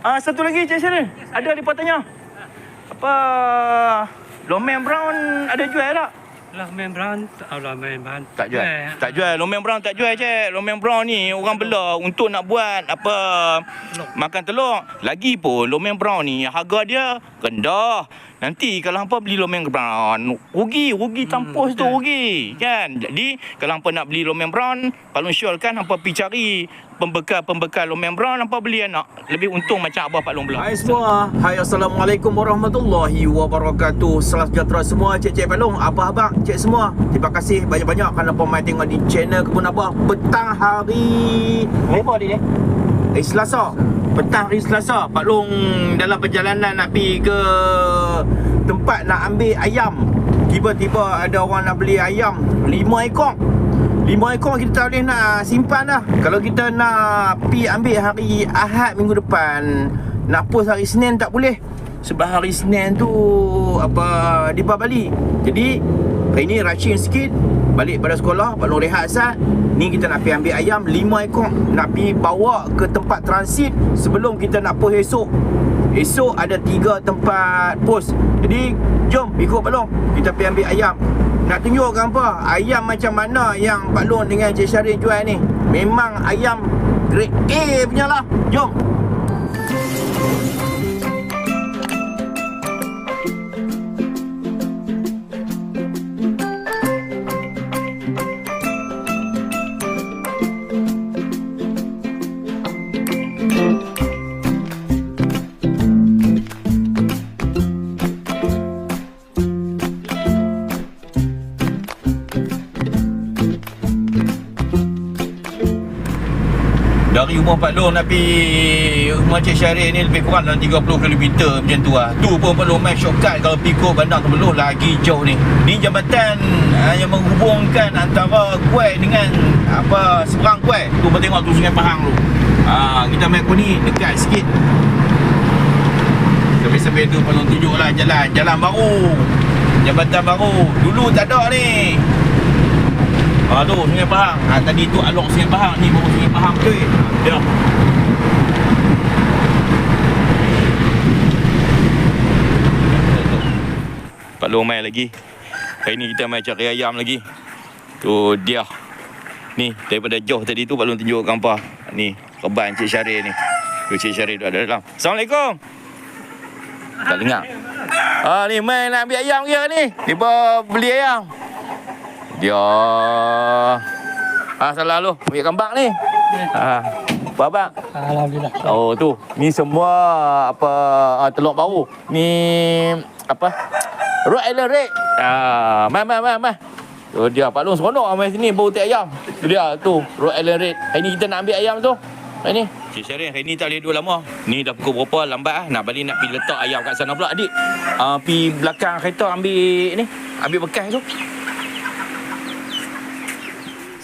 Ah satu lagi Cik Syaril. Ada dia tanya. Apa Lomen Brown ada jual tak? Ramen brown, oh, ramen brown. Tak jual. Eh, Tak jual. Lomen Brown tak jual cik. Lomen Brown ni orang bela untuk nak buat apa Telur. makan telur. Lagi pun Lomen Brown ni harga dia rendah. Nanti kalau hampa beli Lomen Brown, rugi, rugi Hmm, tampus tu betul. rugi. Kan? Jadi kalau hampa nak beli Lomen Brown, Palung Syul kan hampa pergi cari pembekal-pembekal Lomen Brown hampa beli anak. Lebih untung macam Abah Pak Long belah. Hai semua. Hai Assalamualaikum warahmatullahi wabarakatuh. Salam sejahtera semua cik-cik pelong, abah-abang, cik semua. Terima kasih banyak-banyak kerana pemain tengok di channel Kebun Abah petang hari Apa dia ni? eh, Selasa. Petang hari Selasa, Pak Long dalam perjalanan nak pergi ke tempat nak ambil ayam. Tiba-tiba ada orang nak beli ayam lima ekor. Lima ekor kita tak boleh nak simpan dah. Kalau kita nak pi ambil hari Ahad minggu depan, nak post hari Senin tak boleh. Sebab hari Senin tu apa di Bali. Jadi hari ni rushing sikit balik pada sekolah, Pak Long rehat sat. Ni kita nak pergi ambil ayam lima ekor nak pergi bawa ke tempat transit sebelum kita nak post esok. Esok ada tiga tempat post. Jadi jom ikut Pak Long. Kita pergi ambil ayam. Nak tunjukkan apa? Ayam macam mana yang Pak Long dengan Cik Syarif jual ni. Memang ayam grade A punya lah. Jom. Rumah Pak Long pergi rumah Cik Syarif ni lebih kurang dalam 30 km macam tu lah. Tu pun Pak Long main shortcut kalau pergi Bandar Tebeluh lagi jauh ni. Ni jambatan uh, yang menghubungkan antara Kuai dengan apa seberang Kuai. Tu pun tengok tu Sungai Pahang tu. Ha, kita main aku ni dekat sikit. Sampai-sampai tu Pak Long tunjuk lah jalan. Jalan baru. Jambatan baru. Dulu tak ada ni. Ah tu Sungai Pahang. Ha, tadi tu alok Sungai Pahang ni baru Sungai Pahang tu. Ya. Pak Long main lagi. Hari ni kita main cari ayam lagi. Tu dia. Ni daripada jauh tadi tu Pak Long tunjuk gambar. Ni keban Cik Syarif ni. Tu Cik Syarif tu ada dalam. Assalamualaikum. Tak dengar. Ah ni main nak ambil ayam ke ni? Tiba beli ayam. Dia Ah salah lu, ambil kambang ni. Ah. Apa abang? Alhamdulillah. Oh tu, ni semua apa ah, telur bau. Ni apa? Rod Island Red. Ah, mai mai mai mai. Tu dia Pak Long seronok mai sini bau teh ayam. Tu dia tu, Rod Island Red. Hari ni kita nak ambil ayam tu. Hari ni. Cik Syarif, hari ni tak boleh duduk lama. Ni dah pukul berapa lambat ah. Nak balik nak pergi letak ayam kat sana pula adik. Ah, pergi belakang kereta ambil ni. Ambil bekas tu.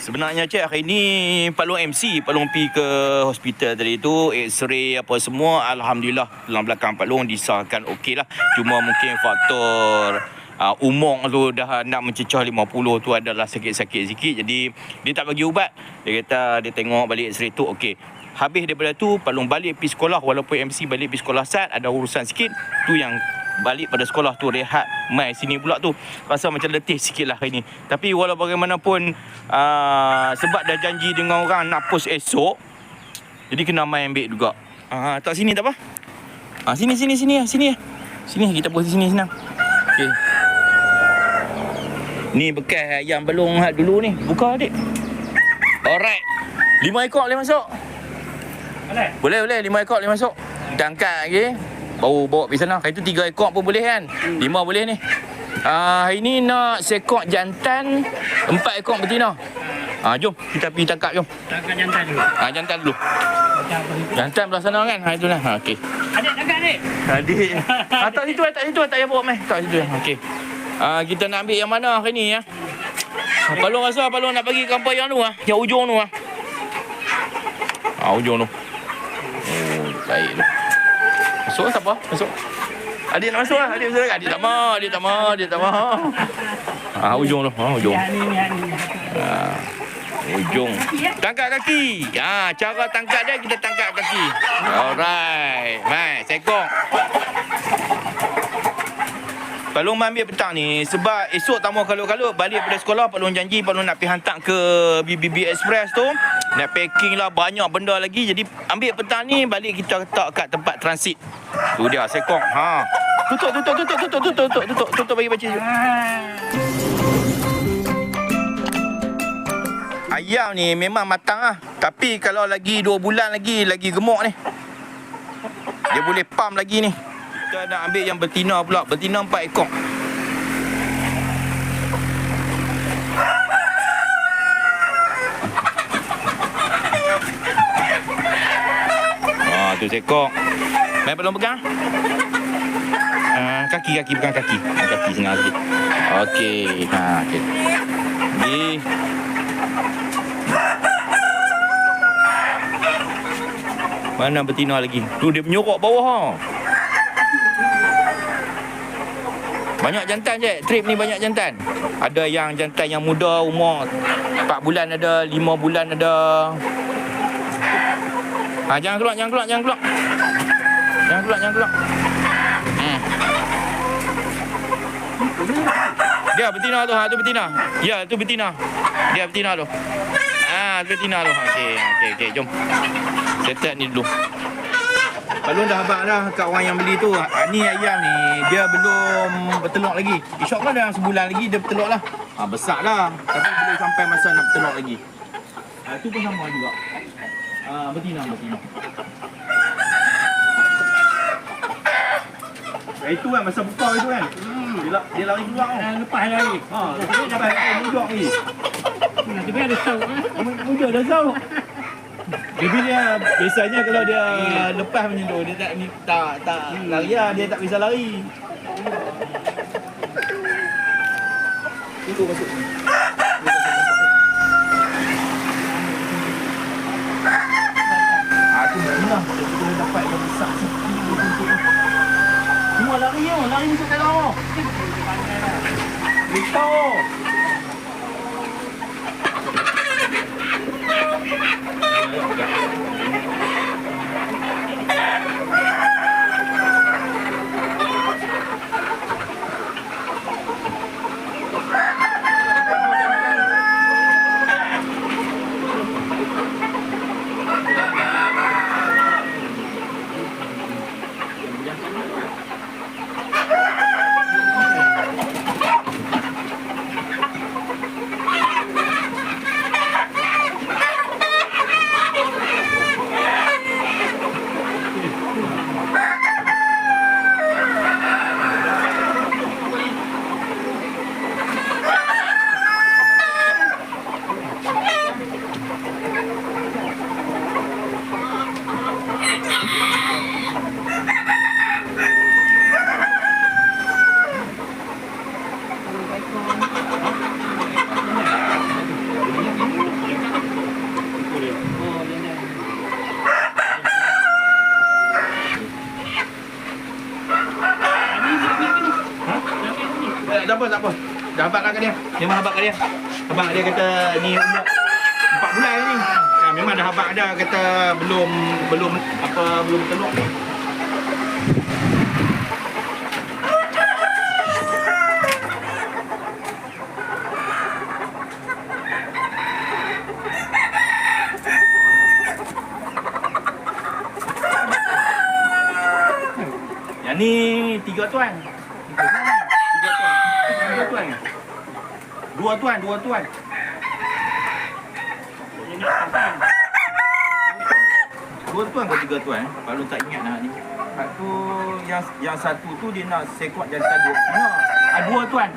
Sebenarnya cik hari ni Pak Long MC Pak Long pergi ke hospital tadi tu X-ray apa semua Alhamdulillah Tulang belakang Pak Long disahkan okey lah. Cuma mungkin faktor uh, Umur tu dah nak mencecah 50 tu adalah sakit-sakit sikit. Jadi dia tak bagi ubat. Dia kata dia tengok balik X-ray tu okey. Habis daripada tu Pak Long balik pergi sekolah. Walaupun MC balik pergi sekolah sat Ada urusan sikit. Tu yang balik pada sekolah tu rehat mai sini pula tu. Rasa macam letih sikit lah hari ni. Tapi walau bagaimanapun uh, sebab dah janji dengan orang nak post esok jadi kena mai ambil juga. Uh, tak sini tak apa? Uh, sini sini sini sini sini kita post di sini senang. Okey. Ni bekas ayam belung hak dulu ni. Buka adik. Alright. Lima ekor boleh masuk? Boleh? boleh boleh. Lima ekor boleh masuk. Kita angkat lagi Baru bawa pergi sana Hari tu tiga ekor pun boleh kan Lima boleh ni uh, Hari ni nak sekok jantan Empat ekor betina Ah, jom kita pergi tangkap jom. Tangkap jantan dulu. Ah, jantan dulu. Apa itu? Jantan belah sana kan. Ha itulah. Ha okey. Adik, tangkap adik. Adik. ah, tak situ, tak situ, tak payah bawa mai. Tak situ. Okey. Ah, kita nak ambil yang mana hari ni ya? Ah, Palung rasa Palung nak bagi kampung yang tu ah. Yang ujung tu ah. Ah, ujung tu. Oh, baik tu. Masuk tak apa? Masuk. Adik nak masuk lah. Adik masuk Adik tak mau. Adik tak mau. Adik tak mau. Ah, ujung tu. Ah, ujung. Ah, ujung. Tangkap kaki. Ah, cara tangkap dia kita tangkap kaki. Alright. Mai, sekong. Pak Long ambil petang ni sebab esok tak mau kalut-kalut balik pada sekolah Pak Long janji Pak Long nak pergi hantar ke BBB Express tu. Nak packing lah banyak benda lagi. Jadi ambil petang ni balik kita letak kat tempat transit. Tu dia sekong. Ha. Tutup tutup tutup tutup tutup tutup tutup tutup bagi baca ayam ni memang matang ah tapi kalau lagi 2 bulan lagi lagi gemuk ni. Dia boleh pump lagi ni kita nak ambil yang betina pula betina 4 ekor Ah, tu seekor. Baik belum pegang? Ah, kaki kaki pegang kaki. Ah, Kaki senang sikit. Okey. Ha, okey. Ni. Mana betina lagi? Tu dia menyorok bawah ha. Banyak jantan je. Trip ni banyak jantan. Ada yang jantan yang muda umur 4 bulan ada, 5 bulan ada. Ha, jangan keluar, jangan keluar, jangan keluar. Jangan keluar, jangan keluar. Hmm. Dia betina tu, ha tu betina. Ya, tu betina. Dia betina tu. Ah, tu betina tu. Okey, okey, okey, jom. Settle ni dulu. Balon dah habaq dah kat orang yang beli tu. Ha, ni ayam ni dia belum bertelur lagi. InsyaAllah dalam sebulan lagi dia bertelur lah. Ha, besar lah. Tapi belum sampai masa nak bertelur lagi. Ha, tu pun sama juga. Ha, betina, betina. Ha, itu kan masa buka itu kan. Hmm. Dia, dia lari keluar. Dah lepas lagi. Ha, oh, mujak ni. Nanti biar ada tahu. eh. Mujak dah tahu. Dia biasanya kalau dia lepas macam tu dia tak ni tak tak lari lah dia tak bisa lari. Tunggu masuk. Tu benar. Dia boleh dapat yang besar sikit. Semua lari ya, lari masuk dalam. Itu. Apa, Thank you. Tak apa. Dah habaq kat dia. Memang habaq kat dia. Habaq dia kata ni 4 bulan ni. Ya, memang dah habaq dah kata belum belum apa belum telur. Yang ni tiga tuan. Tiga tuan. Tiga tuan. Dua tuan, dua tuan. Dua tuan ke tiga tuan? eh? Kalau tak ingat nak ni. Lepas tu yang yang satu tu dia nak sekot jantan dua. No. Ah, dua tuan.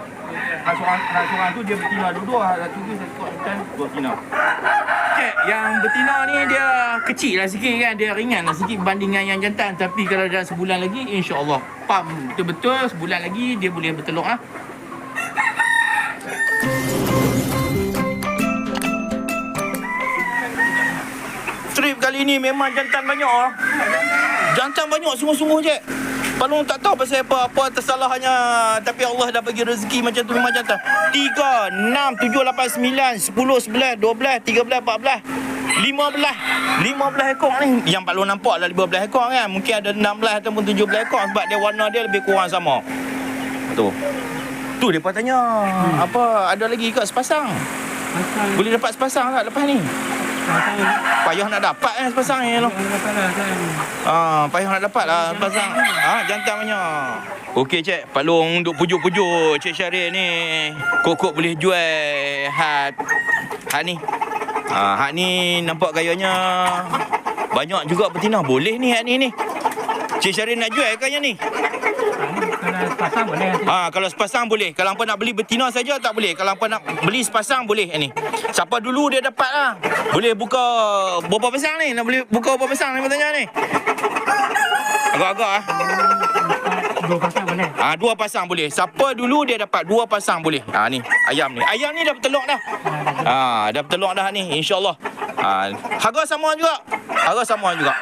Hak seorang, hak seorang tu dia betina dua-dua. Hak satu tu sekot jantan dua betina. Yang betina ni dia kecil lah sikit kan. Dia ringan lah sikit berbanding dengan yang jantan. Tapi kalau dalam sebulan lagi, insyaAllah. Pam betul-betul sebulan lagi dia boleh bertelur lah. Trip kali ni memang jantan banyak ah. Jantan banyak sungguh-sungguh je. Palung tak tahu pasal apa apa tersalahnya tapi Allah dah bagi rezeki macam tu memang jantan. 3 6 7 8 9 10 11 12 13 14 15 15 ekor ni Yang Pak Long nampak lah 15 ekor kan Mungkin ada 16 ataupun 17 ekor Sebab dia warna dia lebih kurang sama Tu Tu dia pun tanya hmm. Apa ada lagi kat sepasang Pasang. Boleh dapat sepasang tak lepas ni. Payah nak dapat kan sepasang ni kan. Ah, payah nak dapat lah pasang. Ah, jantan banyak. Okey cik, Pak Long duk pujuk-pujuk Cik Syaril ni. Kokok boleh jual hat hat ni. Ah, hat ni nampak gayanya banyak juga betina. Boleh ni hat ni ni. Cik Syaril nak jual ke yang ni? Kalau pasang boleh nanti. Ha, kalau sepasang boleh. Kalau hampa nak beli betina saja tak boleh. Kalau hampa nak beli sepasang boleh ni. Siapa dulu dia dapat lah. Boleh buka berapa pasang ni? Nak beli buka berapa pasang ni bertanya ni? Agak-agak ah. Dua pasang boleh. Ah dua pasang boleh. Siapa dulu dia dapat dua pasang boleh. Ah ni ayam ni. Ayam ni dah bertelur dah. Ah dah bertelur dah ni insya-Allah. Ah harga sama juga. Harga sama juga.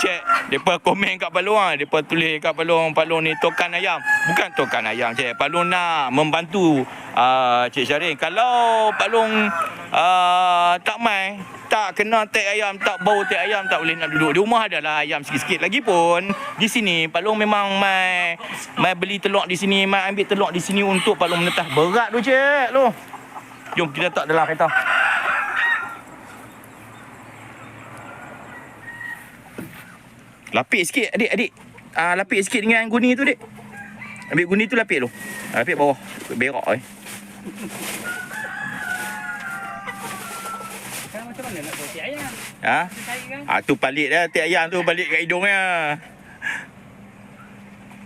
Cek, depa komen kat Palung ah. Depa tulis kat Palung, Palung ni tokan ayam. Bukan tokan ayam, cek. Palung nak membantu uh, Cik Syarin. Kalau Palung uh, tak mai, tak kena tek ayam, tak bau tek ayam, tak boleh nak duduk. Di rumah adalah ayam sikit-sikit. Lagipun, di sini Palung memang mai mai beli telur di sini, mai ambil telur di sini untuk Palung menetas. Berat tu, cek. Tu. Jom kita tak dalam kereta. Lapik sikit adik adik. Ah lapik sikit dengan guni tu dik. Ambil guni tu lapik tu. Ah, Lapik bawah. Berak eh. Macam mana nak buat ayam? Ha? Kan? Ah tu balik dah ayam tu balik kat hidungnya.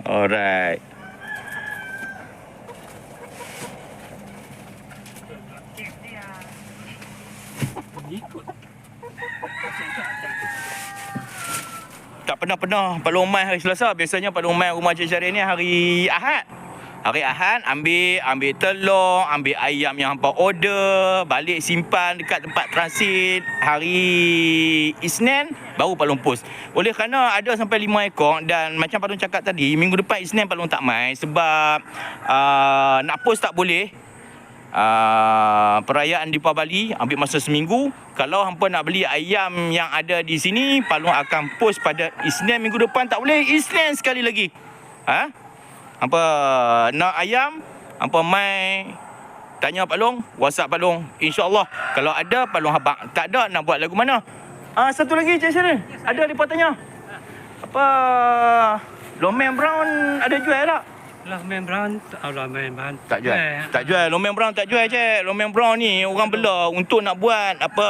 Alright. Ikut. Tak pernah-pernah Pak Long hari Selasa. Biasanya Pak Long rumah Cik Syarif ni hari Ahad. Hari Ahad ambil ambil telur, ambil ayam yang hampa order, balik simpan dekat tempat transit. Hari Isnin baru Pak Long post. Oleh kerana ada sampai 5 ekor dan macam Pak Long cakap tadi, minggu depan Isnin Pak Long tak mai sebab uh, nak post tak boleh. Uh, perayaan di Bali ambil masa seminggu. Kalau hampa nak beli ayam yang ada di sini, Palung akan post pada Isnin minggu depan tak boleh. Isnin sekali lagi. Ha? Hampa nak ayam, hampa mai tanya Pak Long, WhatsApp Pak Long. InsyaAllah kalau ada Pak Long habaq. Tak ada nak buat lagu mana? Ah satu lagi Cik Syaril. Ada depa tanya. Apa Lomen Brown ada jual tak? Lah brown, oh, lah main brown. Tak jual. Tak jual. Lomen brown tak jual, cik. Lomen brown ni orang bela untuk nak buat apa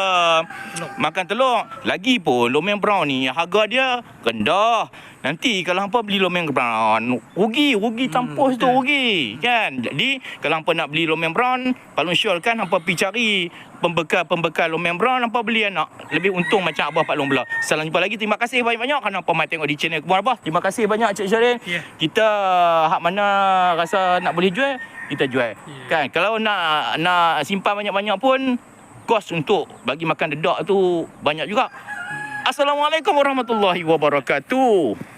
Telur. makan telur. Lagi pun lomen brown ni harga dia rendah. Nanti kalau hampa beli lomen brown, rugi, rugi tampus tu betul. rugi, kan? Jadi kalau hampa nak beli lomen brown, Palung Syul kan hampa pergi cari pembekal-pembekal lomen brown hampa beli anak. Lebih untung macam abah Pak Long bela. Salam jumpa lagi. Terima kasih banyak-banyak kerana hampa mai tengok di channel Kebun Abah. Terima kasih banyak Cik Syarin. Ya. Kita hak mana rasa nak boleh jual, kita jual. Ya. Kan? Kalau nak nak simpan banyak-banyak pun kos untuk bagi makan dedak tu banyak juga. Assalamualaikum warahmatullahi wabarakatuh.